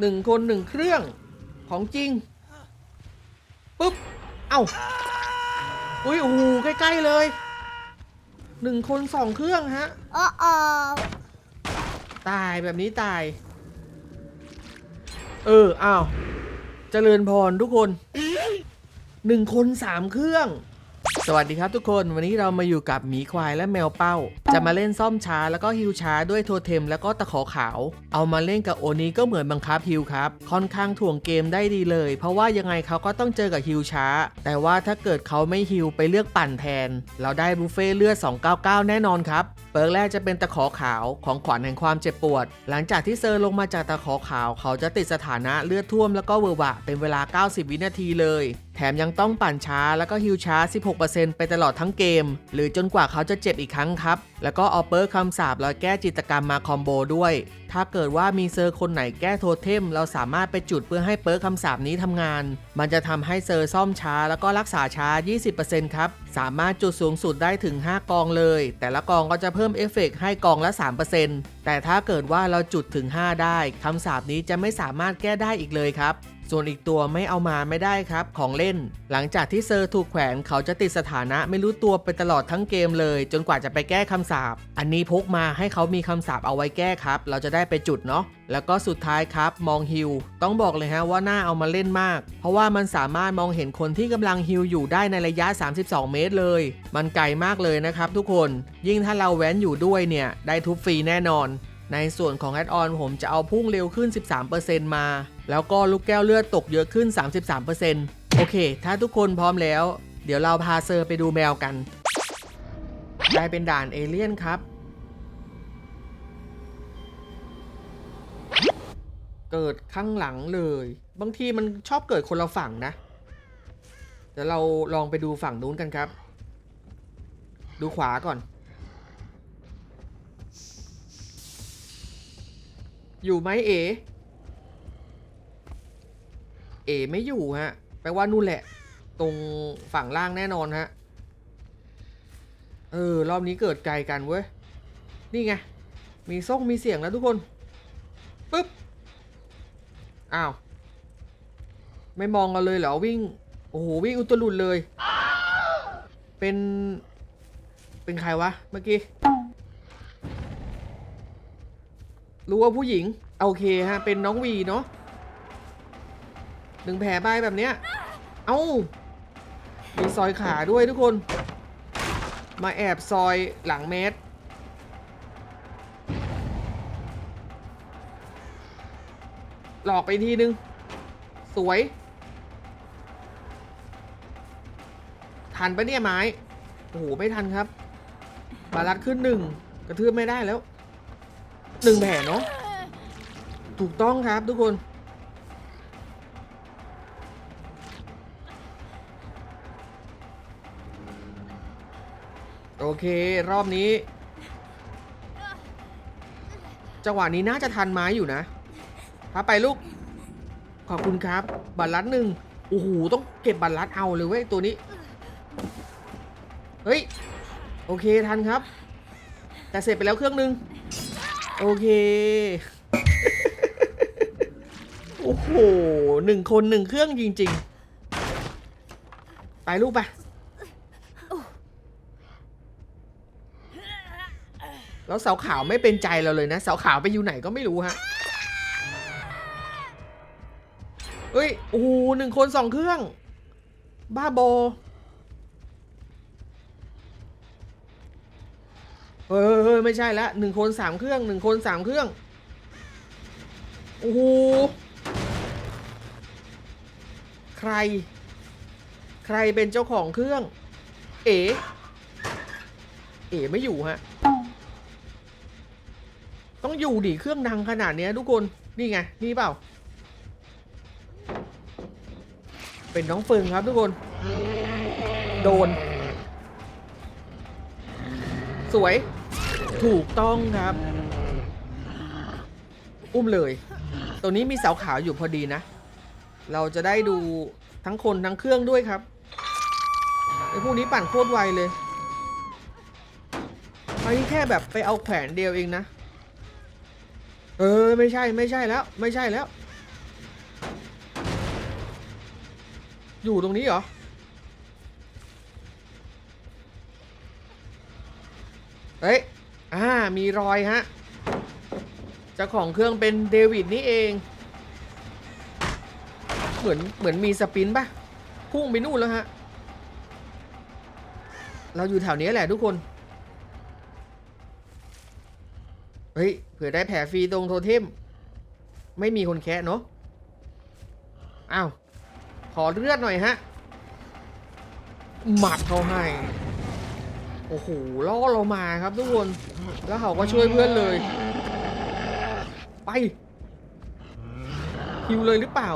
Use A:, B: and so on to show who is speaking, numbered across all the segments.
A: หนึ่งคนหนึ่งเครื่องของจริงปุ๊บ เอ้าอุ้ยโอ้โหใกล้ ๆ เลยหนึ่งคนสองเครื่องฮะ
B: โอ้โอ
A: ตายแบบนี้ตาย เอออ้าวเจริญพรทุกคนหนึ่งคนสามเครื่อง สวัสดีครับทุกคนวันนี้เรามาอยู่กับหมีควายและแมวเป้าจะมาเล่นซ่อมช้าแล้วก็ฮิวช้าด้วยโทเทมแล้วก็ตะขอขาว เอามาเล่นกับโอนี้ก็เหมือนบังคับฮิวครับ ค่อนข้างถ่วงเกมได้ดีเลย เพราะว่ายังไงเขาก็ต้องเจอกับฮิวช้า แต่ว่าถ้าเกิดเขาไม่ฮิวไปเลือกปั่นแทน เราได้บุฟเฟ่เลือด 299 แน่นอนครับ เปิร์กแรกจะเป็นตะขอขาวของขวัญแห่งความเจ็บปวด หลังจากที่เซอร์ลงมาจากตะขอขาว เขาจะติดสถานะเลือดท่วมแล้วก็เวอร์วะเป็นเวลา 90 วินาทีเลยแถมยังต้องปั่นช้าแล้วก็ฮิวช้า 16%ไปตลอดทั้งเกม หรือจนกว่าเขาจะเจ็บอีกครั้งครับแล้วก็เอาเปิร์คำสาปแล้วแก้จิตกรรมมาคอมโบด้วย ถ้าเกิดว่ามีเซอร์คนไหนแก้โทเทม เราสามารถไปจุดเพื่อให้เปิร์กคำสาปนี้ทำงาน มันจะทำให้เซอร์ซ่อมช้าแล้วก็รักษาช้า 20%ครับ สามารถจุดสูงสุดได้ถึง 5 กองเลย แต่ละกองก็จะเพิ่มเอฟเฟกต์ให้กองละ 3%แต่ถ้าเกิดว่าเราจุดถึง 5 ได้คำสาปนี้จะไม่สามารถแก้ได้อีกเลยครับ ส่วนอีกตัวไม่เอามาไม่ได้ครับของเล่น หลังจากที่เซอร์ถูกแขวนเขาจะติดสถานะไม่รู้ตัวไปตลอดทั้งเกมเลย จนกว่าจะไปแก้คำสาปอันนี้พกมาให้เขามีคำสาปเอาไว้แก้ครับ เราจะได้ไปจุดเนาะแล้วก็สุดท้ายครับมองฮิลต้องบอกเลยฮะว่าน่าเอามาเล่นมาก เพราะว่ามันสามารถมองเห็นคนที่กำลังฮิลอยู่ได้ในระยะ 32 เมตรเลย มันไกลมากเลยนะครับทุกคน ยิ่งถ้าเราแว้นอยู่ด้วยเนี่ย ได้ทุบฟรีแน่นอน ในส่วนของแอดออนผมจะเอาพุ่งเร็วขึ้น 13%มา แล้วก็ลูกแก้วเลือดตกเยอะขึ้น 33%โอเค ถ้าทุกคนพร้อมแล้ว เดี๋ยวเราพาเซอร์ไปดูแมวกันได้เป็นด่านเอเลี่ยนครับ เกิดข้างหลังเลย บางทีมันชอบเกิดคนละฝั่งนะเดี๋ยวเราลองไปดูฝั่งนู้นกันครับ ดูขวาก่อน อยู่ไหมเอเอไม่อยู่ฮะ แปลว่านู่นแหละ ตรงฝั่งล่างแน่นอนฮะ เออ รอบนี้เกิดไกลกันเว้ย นี่ไง มีส่งมีเสียงแล้วทุกคน ปึ๊บ อ้าว ไม่มองกันเลยเหรอวิ่ง โอ้โห วิ่งอุตลุดเลย เป็น เป็นใครวะ เมื่อกี้ รู้ว่าผู้หญิง โอเคฮะ เป็นน้องวีเนาะหนึ่งแผลไปแบบเนี้ย เอ้า มีซอยขาด้วยทุกคน มาแอบซอยหลังเมตรหลอกไปทีนึง สวย ทันปะเนี่ยไม้ โอ้โห ไม่ทันครับ บาลัดขึ้นหนึ่ง กระทืบไม่ได้แล้ว หนึ่งแผลเนาะถูกต้องครับทุกคนโอเค รอบนี้ จังหวะนี้น่าจะทันไม้อยู่นะพาไปลูก ขอบคุณครับ บัตรลัดหนึ่งโอ้โหต้องเก็บบัตรลัดเอาเลยเว้ยตัวนี้ เฮ้ย โอเคทันครับ แต่เสร็จไปแล้วเครื่องหนึง โอเค โอ้โหหนึ่งคนหนึ่งเครื่องจริง ๆ ไปลูกไป แล้วเสาขาวไม่เป็นใจเราเลยนะ เสาขาวไปอยู่ไหนก็ไม่รู้ฮะเฮ้ย โอ้โหหนึ่งคนสองเครื่อง บ้าโบ เฮ้ยไม่ใช่ละหนึ่งคนสามเครื่องหนึ่งคนสามเครื่อง โอ้โห ใคร ใครเป็นเจ้าของเครื่อง เอ๋ เอ๋ไม่อยู่ฮะ ต้องอยู่ดิเครื่องดังขนาดนี้ทุกคน นี่ไง นี่เปล่า เป็นน้องเฟิงครับทุกคน โดน สวย ถูกต้องครับ อุ้มเลย ตัวนี้มีเสาขาวอยู่พอดีนะ เราจะได้ดูทั้งคนทั้งเครื่องด้วยครับไอ้พวกนี้ปั่นโคตรไวเลยไอ้นี่แค่แบบไปเอาแผนเดียวเองนะ เออไม่ใช่ไม่ใช่แล้ว ไม่ใช่แล้ว อยู่ตรงนี้เหรอเฮ้ อ่ามีรอยฮะเจ้าของเครื่องเป็นเดวิดนี่เอง เหมือนเหมือนมีสปินปะพุ่งไปนู่นแล้วฮะ เราอยู่แถวนี้แหละทุกคน เฮ้ยเผื่อได้แผลฟรีตรงโทเทม ไม่มีคนแคะเนาะ อ้าว ขอเลือดหน่อยฮะ หมัดเขาให้ โอ้โหล่อเรามาครับทุกคน แล้วเขาก็ช่วยเพื่อนเลย ไปฮิวเลยหรือเปล่า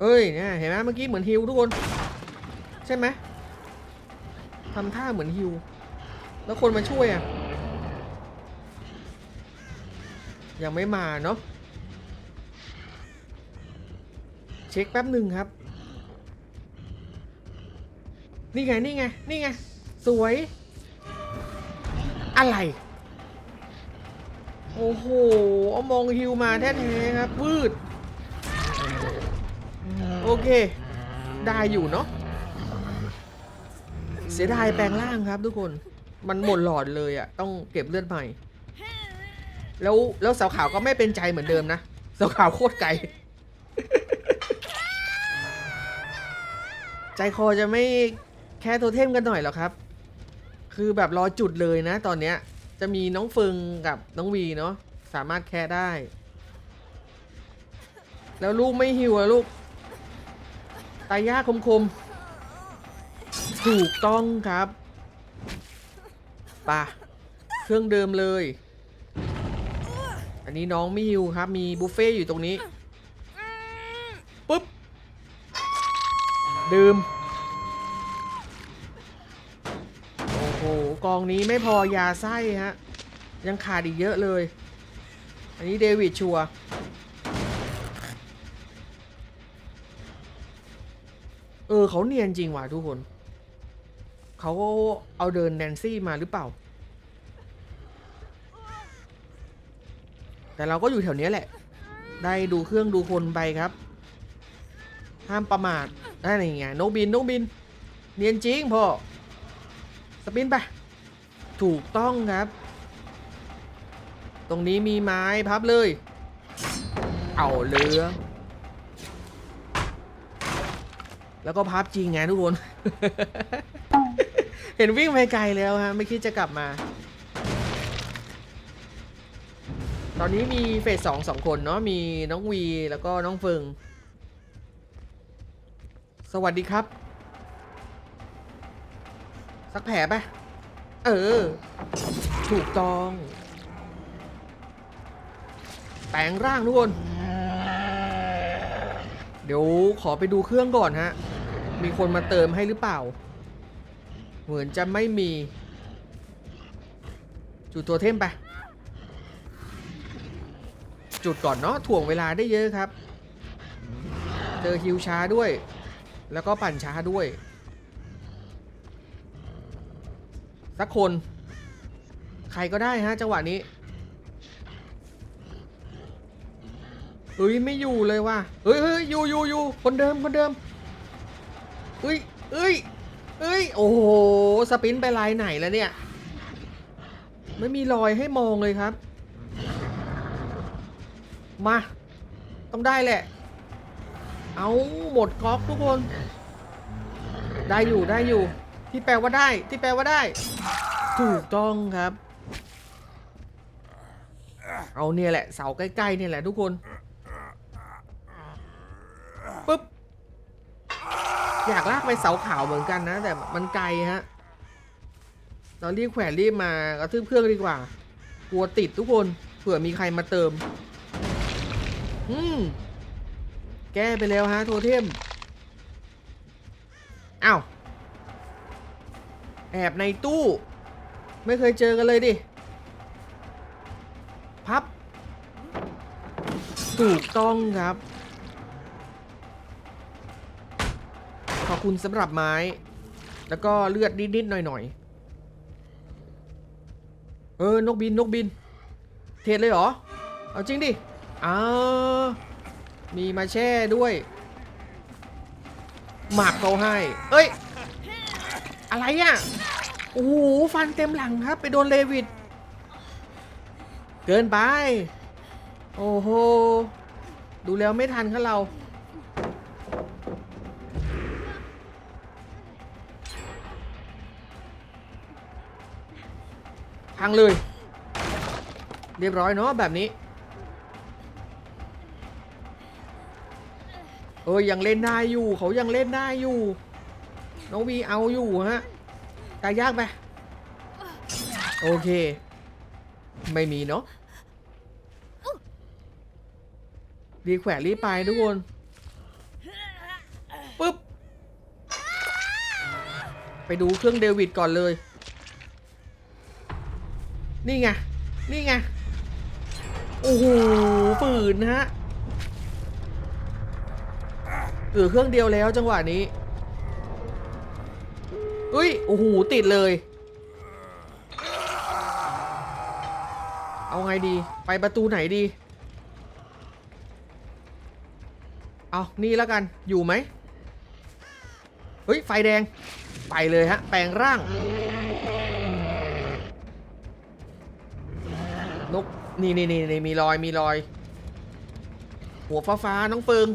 A: เอ้ยเนี่ยเห็นไหมเมื่อกี้เหมือนฮิวทุกคน ใช่ไหมทำท่าเหมือนฮิว แล้วคนมาช่วยอะ ยังไม่มาเนาะเช็คแป๊บหนึ่งครับ นี่ไง นี่ไง นี่ไง สวย อะไร โอ้โหเอามองฮิวมาแท้ๆครับวืด โอเค ได้อยู่เนาะ เสียดายแปลงร่างครับทุกคน มันหมดหลอดเลยอะต้องเก็บเลือดใหม่ แล้วแล้วสาวขาวก็ไม่เป็นใจเหมือนเดิมนะ สาวขาวโคตรไกลใจคอจะไม่ แค่โทเทมกันหน่อยเหรอครับ คือแบบรอจุดเลยนะตอนเนี้ย จะมีน้องฟึงกับน้องวีเนาะสามารถแค่ได้ แล้วลูกไม่หิวอะลูก ตายยากคมๆ ถูกต้องครับป่ะเครื่องเดิมเลย อันนี้น้องไม่หิวครับ มีบุฟเฟ่ต์อยู่ตรงนี้ ปุ๊บ ดื่ม กองนี้ไม่พอยาไส้ฮะ ยังขาดอีกเยอะเลย อันนี้เดวิดชัวเออเขาเนียนจริงว่ะทุกคน เขาเอาเดินแนนซี่มาหรือเปล่า แต่เราก็อยู่แถวนี้แหละ ได้ดูเครื่องดูคนไปครับ ห้ามประมาทได้ไงนกบินนกบิน เนียนจริงพ่อ ปินไป ถูกต้องครับ ตรงนี้มีไม้พับเลย เอาเรือ แล้วก็พับจริงไงทุกคน เห็นวิ่งไปไกลแล้วฮะ ไม่คิดจะกลับมา ตอนนี้มีเฟสสองสองคนเนาะ มีน้องวีแล้วก็น้องเฟิง สวัสดีครับ สักแผลปะเออ ถูกต้อง แปลงร่างทุกคน เดี๋ยวขอไปดูเครื่องก่อนฮะ มีคนมาเติมให้หรือเปล่า เหมือนจะไม่มี จุดตัวเทมไป จุดก่อนเนาะถ่วงเวลาได้เยอะครับ เจอฮิวช้าด้วย แล้วก็ปั่นช้าด้วย สักคน ใครก็ได้ฮะจังหวะนี้เฮ้ยไม่อยู่เลยว่ะเฮ้ยเฮ้ยอยู่อยู่อยู่คนเดิมคนเดิมเฮ้ยเฮ้ยเฮ้ยโอ้โหสปินไปลายไหนแล้วเนี่ย ไม่มีรอยให้มองเลยครับ มา ต้องได้แหละ เอาหมดก๊อกทุกคน ได้อยู่ได้อยู่ ที่แปลว่าได้ ที่แปลว่าได้ ถูกต้องครับ เอาเนี่ยแหละ เสาใกล้ๆเนี่ยแหละทุกคนปุ๊บ อยากลากไปเสาขาวเหมือนกันนะ แต่มันไกลฮะ เรารีบแขวนรีบมากระทืบเครื่องดีกว่า กลัวติดทุกคนเผื่อมีใครมาเติม อืม แก้ไปแล้วฮะโทเทม อ้าว แอบในตู้ ไม่เคยเจอกันเลยดิ พับ ถูกต้องครับ ขอบคุณสำหรับไม้ แล้วก็เลือดนิดๆหน่อยๆ เออ นกบิน นกบิน เทรดเลยเหรอ เอาจริงดิอ้ามีมาแช่ด้วย หมากเขาให้ เอ้ย อะไรอะ โอ้โห ฟันเต็มหลังครับ ไปโดนเลวิด เกินไป โอ้โห ดูแล้วไม่ทันครับเรา พังเลย เรียบร้อยเนาะแบบนี้ เออยังเล่นได้อยู่ เขายังเล่นได้อยู่ น้องวีเอาอยู่ฮะตายยากไปโอเค ไม่มีเนาะรีแขวรีไปทุกคนปึ๊บ ไปดูเครื่องเดวิดก่อนเลย นี่ไง นี่ไง โอ้โหฝืนนะฮะเหลือเครื่องเดียวแล้วจังหวะนี้ อุ้ยโอ้โหติดเลย เอาไงดี ไปประตูไหนดี เอานี่แล้วกันอยู่ไหมเฮ้ย ไฟแดง ไปเลยฮะ แปลงร่าง นก นี่นี่นี่นี่มีรอย มีรอย หัวฟ้าฟ้าน้องเฟิง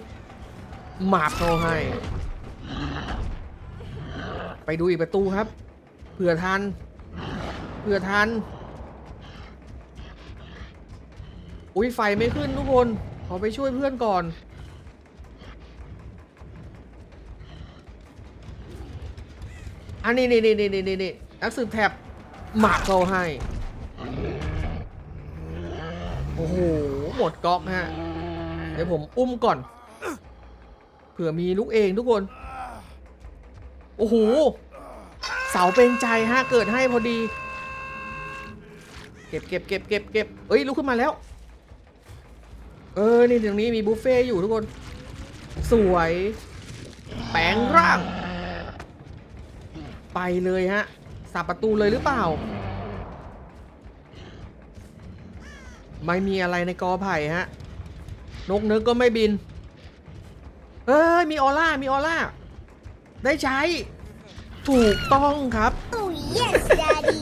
A: หมาบเขาให้ ไปดูอีกประตูครับ เผื่อทัน เผื่อทัน อุ้ยไฟไม่ขึ้นทุกคน ขอไปช่วยเพื่อนก่อน อันนี้นี่นี่นี่นี่นี่นักสืบแถบหมากเขาให้ โอ้โห หมดก๊อกฮะ เดี๋ยวผมอุ้มก่อน เผื่อมีลูกเองทุกคน โอ้โห เสาเป็นใจฮะ เกิดให้พอดี เก็บเก็บเก็บเก็บเก็บเอ้ยลุกขึ้นมาแล้ว เออ นี่ตรงนี้มีบุฟเฟ่ต์อยู่ทุกคน สวย แปลงร่าง ไปเลยฮะ สับประตูเลยหรือเปล่า ไม่มีอะไรในกอไผ่ฮะ นกนึกก็ไม่บิน เอ้ย มีออร่า มีออร่า ได้ใช้ ถูกต้องครับ
B: Oh yes, Daddy.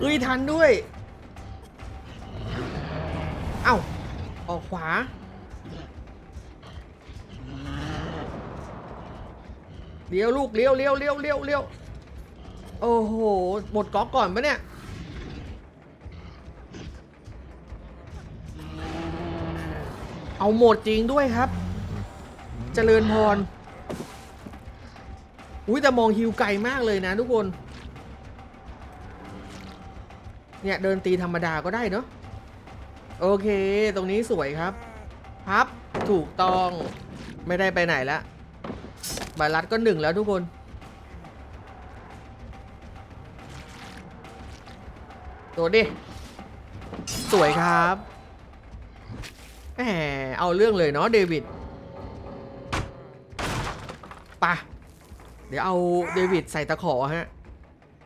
A: เอ้ยทันด้วย เอ้า ออกขวา เลี้ยวลูกเลี้ยวเลี้ยวเลี้ยวเลี้ยวเลี้ยวโอ้โห หมดก๊อกก่อนปะเนี่ย เอาหมดจริงด้วยครับ เจริญพร อุ้ยแต่มองฮิวไกลมากเลยนะทุกคน เนี่ยเดินตีธรรมดาก็ได้เนาะ โอเค ตรงนี้สวยครับ พับ ถูกต้อง ไม่ได้ไปไหนแล้วบาลัดก็หนึ่งแล้วทุกคน ตัวดิ สวยครับแหมเอาเรื่องเลยเนาะเดวิดไปะ เดี๋ยวเอาเดวิดใส่ตะขอฮะ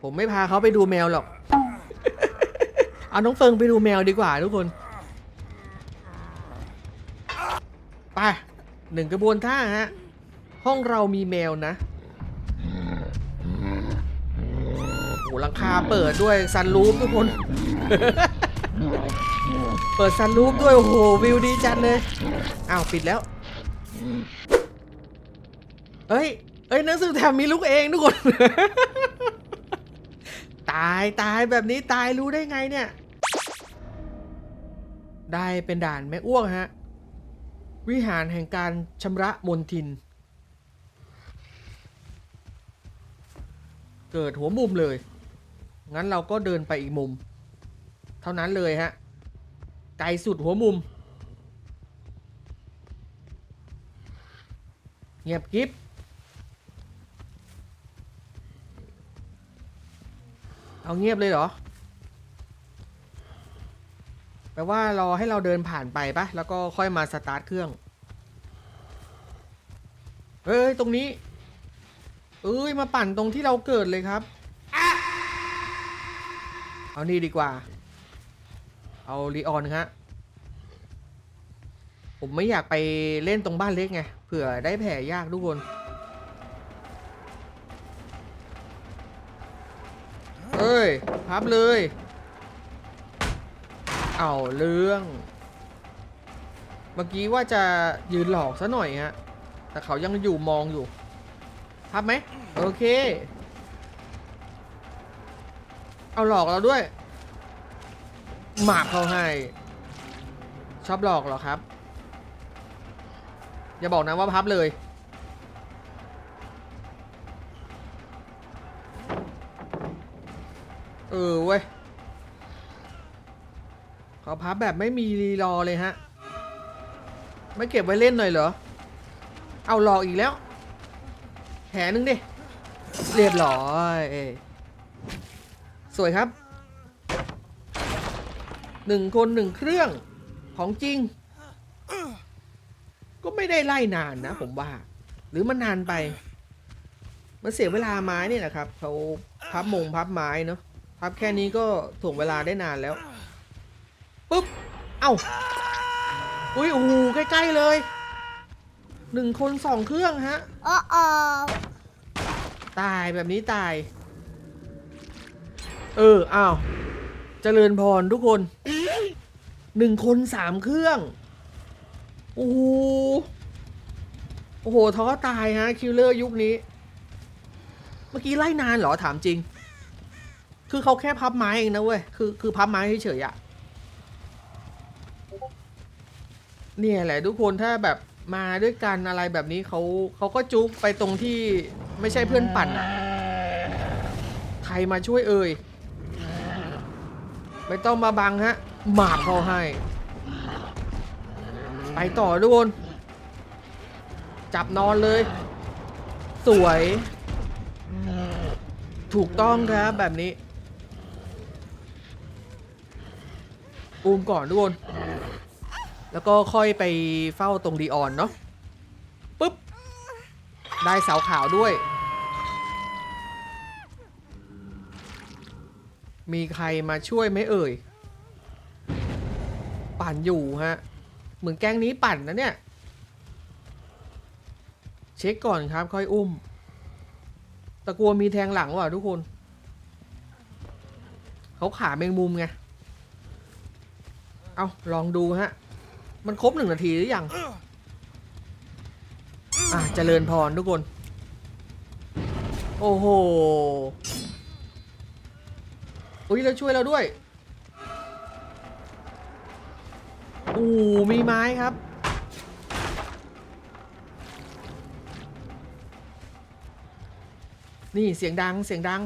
A: ผมไม่พาเขาไปดูแมวหรอก เอาน้องเฟิงไปดูแมวดีกว่าทุกคน ไปหนึ่งกระบวนท่าฮะ ห้องเรามีแมวนะโอ้หลังคาเปิดด้วยซันรูฟทุกคน เปิดซันรูฟด้วย โอ้โห วิวดีจัดเลย อ้าว ปิดแล้ว เอ้ย อ้ยหนังสือแถมมีลูกเองทุกคน ตายตายแบบนี้ตายรู้ได้ไงเนี่ย ได้เป็นด่านแม่อ้วกฮะ วิหารแห่งการชำระมนทิน เกิดหัวมุมเลย งั้นเราก็เดินไปอีกมุม เท่านั้นเลยฮะ ไกลสุดหัวมุม เงียบกิฟ เอาเงียบเลยเหรอ แปลว่ารอให้เราเดินผ่านไปปะแล้วก็ค่อยมาสตาร์ทเครื่อง เอ้ย ตรงนี้ เอ้ย มาปั่นตรงที่เราเกิดเลยครับ เอานี่ดีกว่า เอาลีออนฮะผมไม่อยากไปเล่นตรงบ้านเล็กไง เผื่อได้แผลยากทุกคน เอ้ยพับเลย เอาเรื่อง เมื่อกี้ว่าจะยืนหลอกซะหน่อยฮะ แต่เขายังอยู่มองอยู่พับไหมโอเค เอาหลอกเราด้วย หมากเขาให้ ชอบหลอกเหรอครับ อย่าบอกนะว่าพับเลย ออเว้ยเขาพับแบบไม่มีรีรอเลยฮะ ไม่เก็บไว้เล่นหน่อยเหรอ เอาหลอกอีกแล้วแผลนึงดิ เรียบร้อยสวยครับหนึ่งคนหนึ่งเครื่องของจริง ก็ไม่ได้ไล่นานนะผมว่า หรือมันนานไป มันเสียเวลาไม้นี่แหละครับเขาพับมงพับไม้เนาะ พับแค่นี้ก็ถ่วงเวลาได้นานแล้วปุ๊บ เอ้าอุ้ยโอ้โหใกล้ๆเลยหนึ่งคนสองเครื่องฮะ
B: โอ้โอ
A: ตายแบบนี้ตาย เอออ้าวเจริญพรทุกคนหนึ่งคนสามเครื่อง โอ้โหโอ้โหท้อตายฮะ คิลเลอร์ยุคนี้ เมื่อกี้ไล่นานเหรอถามจริง คือเขาแค่พับไม้เองนะเว้ย คือคือพับไม้เฉยๆอะเนี่ยแหละทุกคนถ้าแบบมาด้วยกันอะไรแบบนี้เขาเขาก็จุกไปตรงที่ไม่ใช่เพื่อนปั่นอะใครมาช่วยเอ่ย ไม่ต้องมาบังฮะ หมาบเขาให้ ไปต่อทุกคน จับนอนเลย สวย ถูกต้องครับแบบนี้ อูมก่อนทุกคน แล้วก็ค่อยไปเฝ้าตรงดีออนเนาะปุ๊บ ได้เสาขาวด้วย มีใครมาช่วยไหมเอ่ย ปั่นอยู่ฮะ เหมือนแก๊งนี้ปั่นนะเนี่ย เช็คก่อนครับค่อยอุ้ม ตะกัวมีแทงหลังว่ะทุกคน เขาขาแมงมุมไง เอาลองดูฮะ มันครบหนึ่งนาทีหรือยัง อะเจริญพรทุกคน โอ้โหอุ้ยแล้วช่วยเราด้วยโอ้มีไม้ครับ นี่เสียงดังเสียงดัง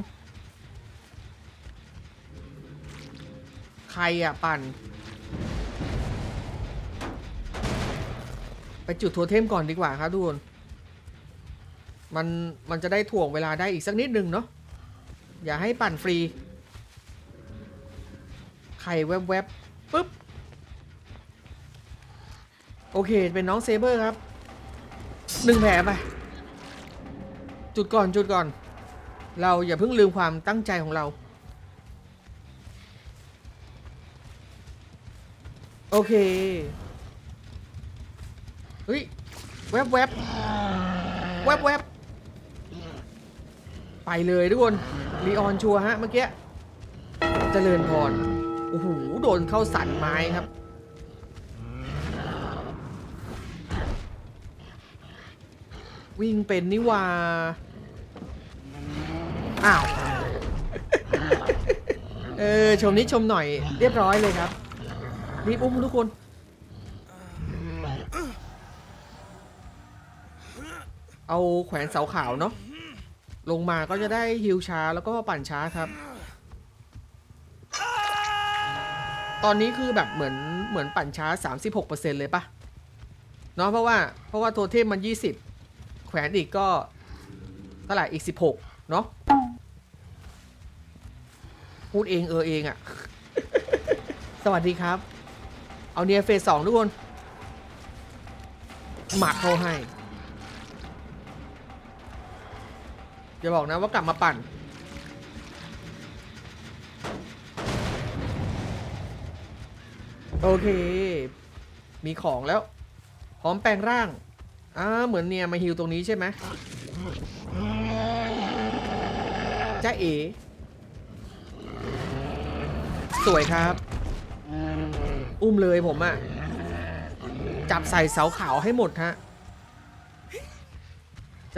A: ใครอะ ปั่น ไปจุดโทเทมก่อนดีกว่าครับทุกคน มันมันจะได้ถ่วงเวลาได้อีกสักนิดนึงเนาะ อย่าให้ปั่นฟรี ไข่แวบๆปุ๊บ โอเค เป็นน้องเซเบอร์ครับหนึ่งแผลไป จุดก่อนจุดก่อน เราอย่าเพิ่งลืมความตั้งใจของเรา โอเค เฮ้ยแวบแวบแวบแวบไปเลยทุกคนลีออนชัวฮะเมื่อกี้เจริญพรโอ้โหโดนเข้าสันไม้ครับ วิ่งเป็นนี่หว่าอ้าวเออชมนิดชมหน่อยเรียบร้อยเลยครับรีบอุ้มทุกคน เอาแขวนเสาขาวเนาะลงมาก็จะได้ฮิวช้าแล้วก็ปั่นช้าครับ ตอนนี้คือแบบเหมือนเหมือนปั่นช้า 36%เลยปะเนาะเพราะว่าเพราะว่าโทเทมมัน 20 แขวนอีกก็เท่าไหร่อีก 16 เนาะพูดเองเออเองอะ่ะ สวัสดีครับ เอาเนียเฟสสองทุกคนหมักเขาให้ อย่าบอกนะว่ากลับมาปั่น โอเค มีของแล้ว พร้อมแปลงร่าง อ่า เหมือนเนี่ยมาฮิวตรงนี้ใช่ไหมจ้าเอ๋สวยครับ อุ้มเลยผมอะจับใส่เสาขาวให้หมดฮะ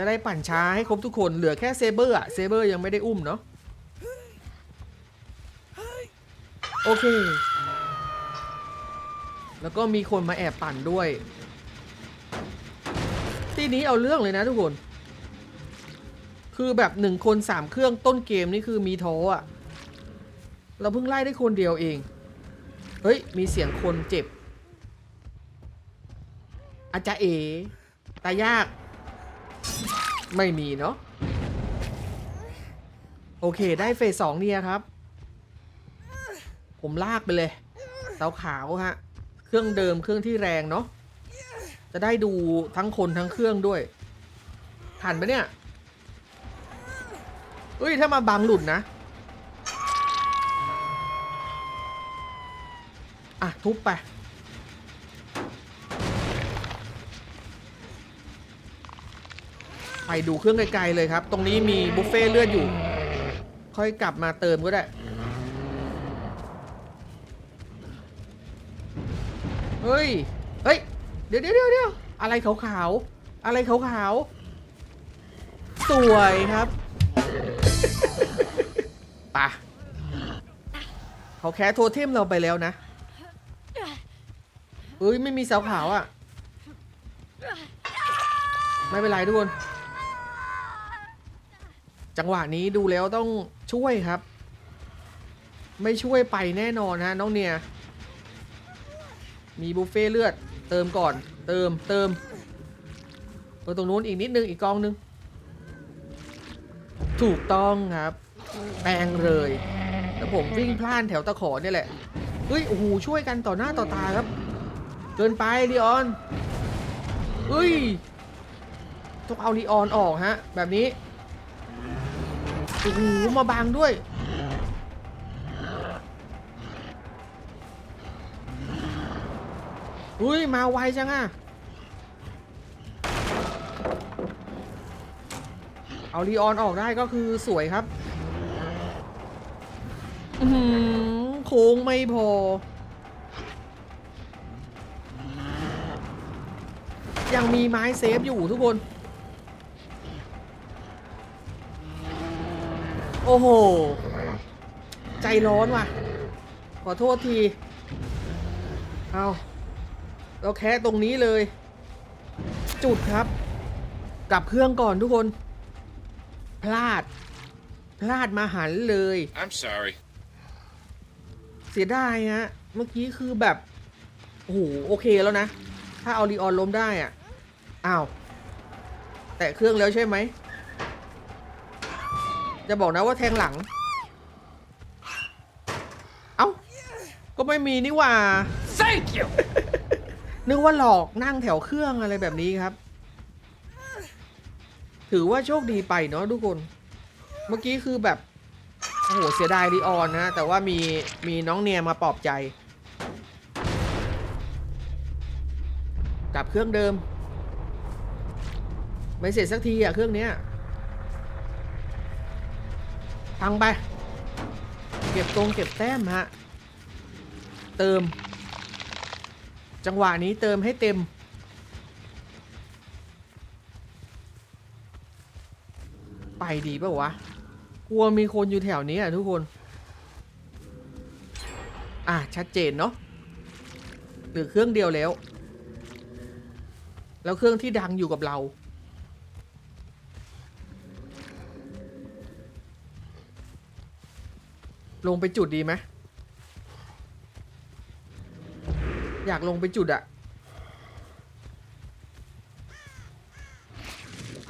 A: จะได้ปั่นช้าให้ครบทุกคนเหลือแค่เซเบอร์อะเซเบอร์ยังไม่ได้อุ้มเนาะโอเค แล้วก็มีคนมาแอบปั่นด้วย ที่นี้เอาเรื่องเลยนะทุกคน คือแบบหนึ่งคนสามเครื่องต้นเกมนี่คือมีโทออะเราเพิ่งไล่ได้คนเดียวเอง เฮ้ย มีเสียงคนเจ็บ อาจจะเอตายาก ไม่มีเนาะโอเคได้เฟสสองเนี่ยครับ ผมลากไปเลยเสาขาวฮะ เครื่องเดิมเครื่องที่แรงเนาะจะได้ดูทั้งคนทั้งเครื่องด้วยทันไหมเนี่ยเฮ้ย ถ้ามาบังหลุดนะ อะ ทุบไป ไปดูเครื่องไกลๆเลยครับ ตรงนี้มีบุฟเฟ่ต์เลือดอยู่ ค่อยกลับมาเติมก็ได้ เฮ้ย เฮ้ย เดี๋ยวเดี๋ยวเดี๋ยวเดี๋ยวอะไรขาวๆ อะไรขาวๆ สวยครับปะเขาแค่โทรเทมเราไปแล้วนะเฮ้ย ไม่มีเสาขาวอะ่ะ ไม่เป็นไรทุกคน จังหวะนี้ดูแล้วต้องช่วยครับ ไม่ช่วยไปแน่นอนฮะน้องเนีย มีบุฟเฟ่เลือด เติมก่อน เติมเติมเออตรงนู้นอีกนิดนึงอีกกองนึง ถูกต้องครับ แปลงเลยแล้วผมวิ่งพล่านแถวตะขอเนี่ยแหละเฮ้ยโอ้โหช่วยกันต่อหน้าต่อตาครับ เกินไปลีออนเฮ้ยต้องเอาลีออนออกฮะ แบบนี้ โอ้โหมาบังด้วย อุ้ย มาไวจังอะเอาลีออนออกได้ก็คือสวยครับอื้อหือโค้งไม่พอ ยังมีไม้เซฟอยู่ทุกคน โอ้โห ใจร้อนว่ะ ขอโทษที เอาเราแค่ตรงนี้เลย จุดครับ กลับเครื่องก่อนทุกคน พลาด พลาดมาหันเลย
C: I'm sorry.
A: เสียดายฮะ เมื่อกี้คือแบบ โอ้โห โอเคแล้วนะ ถ้าเอาลีออนล้มได้อะ อ้าว แตะเครื่องแล้วใช่ไหม จะบอกนะว่าแทงหลัง เอ้า ก็ไม่มีนี่หว่า
C: Thank you!
A: นึกว่าหลอกนั่งแถวเครื่องอะไรแบบนี้ครับ ถือว่าโชคดีไปเนาะทุกคน เมื่อกี้คือแบบ โอ้โห เสียดายลีออนนะ แต่ว่ามีมีน้องเนียมาปลอบใจ กลับเครื่องเดิม ไม่เสร็จสักทีอะเครื่องเนี้ย พังไป เก็บตรงเก็บแต้มฮะ เติม จังหวะนี้เติมให้เต็ม ไปดีป่าวะ กลัวมีคนอยู่แถวนี้อะทุกคน อะ ชัดเจนเนาะหลือเครื่องเดียวแล้ว แล้วเครื่องที่ดังอยู่กับเรา ลงไปจุดดีไหมอยากลงไปจุดอะ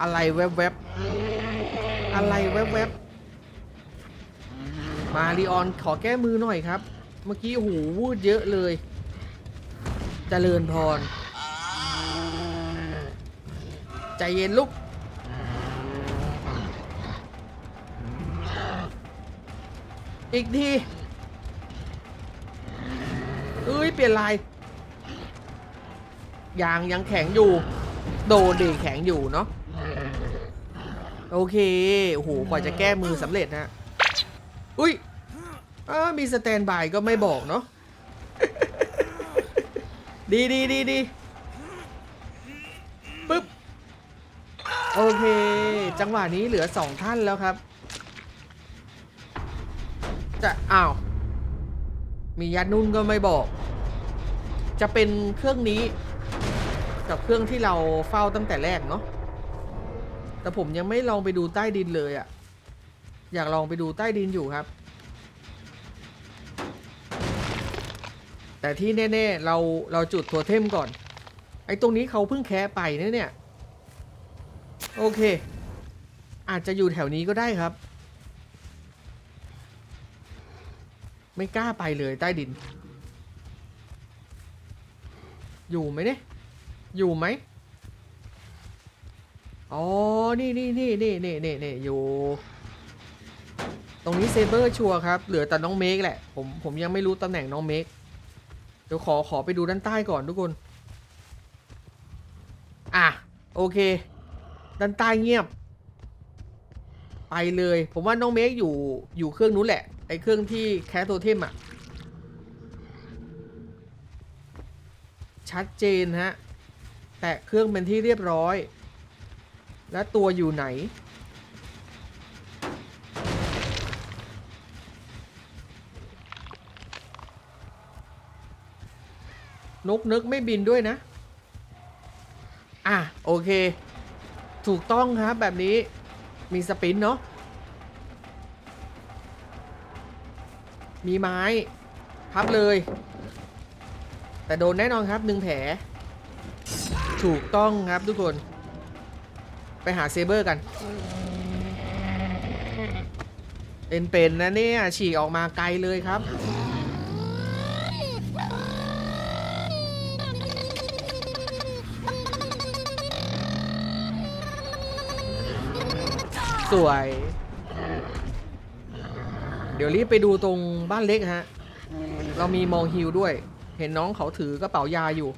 A: อะไรแวบๆอะไรแวบๆมารีออนขอแก้มือหน่อยครับ เมื่อกี้หูวูดเยอะเลยจเจริญพร ใจเย็นลูก อีกทีเอ้ย เปลี่ยนลายยางยังแข็งอยู่ โดนดีแข็งอยู่เนาะโอเคโอ้โหกว่าจะแก้มือสำเร็จฮะอุ้ยอมีสแตนบายก็ไม่บอกเนาะดีดีดีดีปึ๊บ โอเค จังหวะนี้เหลือสองท่านแล้วครับ จะอ้าว มียัดนุ่นก็ไม่บอก จะเป็นเครื่องนี้ กับเครื่องที่เราเฝ้าตั้งแต่แรกเนาะแต่ผมยังไม่ลองไปดูใต้ดินเลยอะอยากลองไปดูใต้ดินอยู่ครับ แต่ที่แน่ๆเราเราจุดตัวเทมก่อน ไอ้ตรงนี้เขาเพิ่งแคะไปนะเนี่ย โอเค อาจจะอยู่แถวนี้ก็ได้ครับ ไม่กล้าไปเลยใต้ดิน อยู่ไหมเนี่ย อยู่ไหมอ๋อ นี่นี่นี่นี่นี่นี่นี่อยู่ ตรงนี้เซเบอร์ชัวร์ครับ เหลือแต่น้องเมกแหละ ผม ผมยังไม่รู้ตำแหน่งน้องเมก เดี๋ยวขอ ขอไปดูด้านใต้ก่อนทุกคน อะ โอเค ด้านใต้เงียบ ไปเลย ผมว่าน้องเมกอยู่ อยู่เครื่องนู้นแหละ ไอ้เครื่องที่แคสโทเทมอะชัดเจนฮะ แตะเครื่องเป็นที่เรียบร้อย และตัวอยู่ไหน นกนึกไม่บินด้วยนะ อะ โอเค ถูกต้องครับแบบนี้มีสปินเนาะ มีไม้ พับเลย แต่โดนแน่นอนครับหนึ่งแผล ถูกต้องครับทุกคน ไปหาเซเบอร์กัน เป็นๆนะเนี่ยฉีกออกมาไกลเลยครับสวย ดี๋ยวรีบไปดูตรงบ้านเล็กฮะ เรามีมองฮิลด้วย เห็นน้องเขาถือกระเป๋ายาอยู่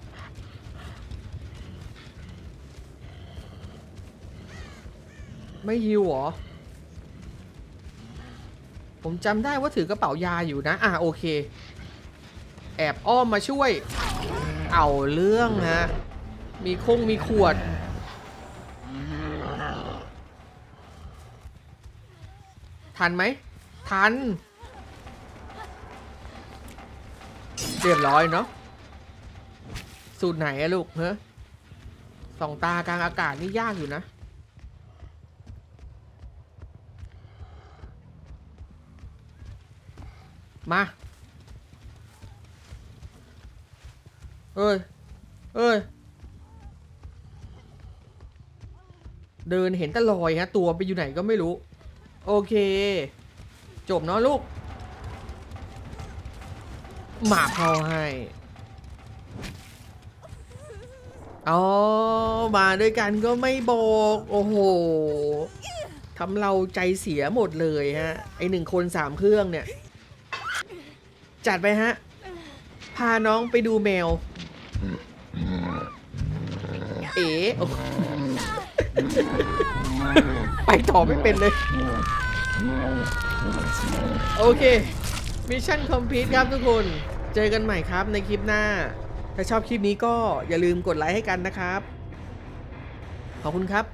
A: ไม่ฮิวเหรอ ผมจำได้ว่าถือกระเป๋ายาอยู่นะ อะโอเค แอบอ้อมมาช่วย เอาเรื่องฮะ มีคงมีขวดทันไหม ทัน เรียบร้อยเนาะ สูตรไหนอะลูกเฮ้สองตากลางอากาศนี่ยากอยู่นะ มา เอ้ย เอ้ย เดินเห็นแตลอยฮะ ตัวไปอยู่ไหนก็ไม่รู้ โอเค จบเนาะลูก หมาเข้าให้อ๋อมาด้วยกันก็ไม่บอก โอ้โหทำเราใจเสียหมดเลยฮะ ไอหนึ่งคนสามเครื่องเนี่ย จัดไปฮะ พาน้องไปดูแมว เอ๋ ไปต่อไม่เป็นเลย โอเคมิชชั่นคอมพลีทครับทุกคน เจอกันใหม่ครับในคลิปหน้า ถ้าชอบคลิปนี้ก็อย่าลืมกดไลค์ให้กันนะครับ ขอบคุณครับ